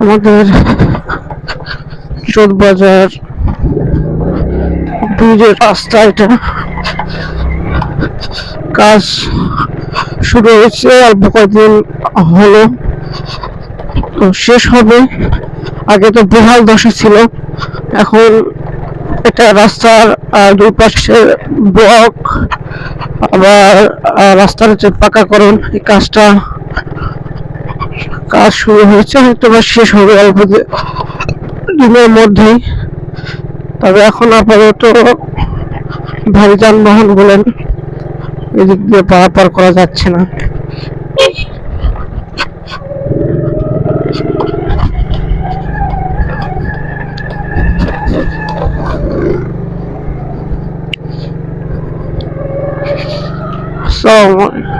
আমাদের চোদ বাজার ব্রিজের রাস্তা এটা। কাজ শুরু হয়েছে অল্প কয়েকদিন হলো। তো শেষ হবে। আগে তো বেহাল দশা ছিল। এখন এটা রাস্তার আহ, দুই পাশে ব্লক আবার রাস্তার যে পাকাকরণ এই কাজটা কাজ শুরু হয়েছে, হয়তো বা শেষ হবে অল্প দিনের মধ্যেই তবে এখন আপাতত ভারী যানবাহন বলেন, এদিক দিয়ে পারাপার করা যাচ্ছে না আলাইকুম।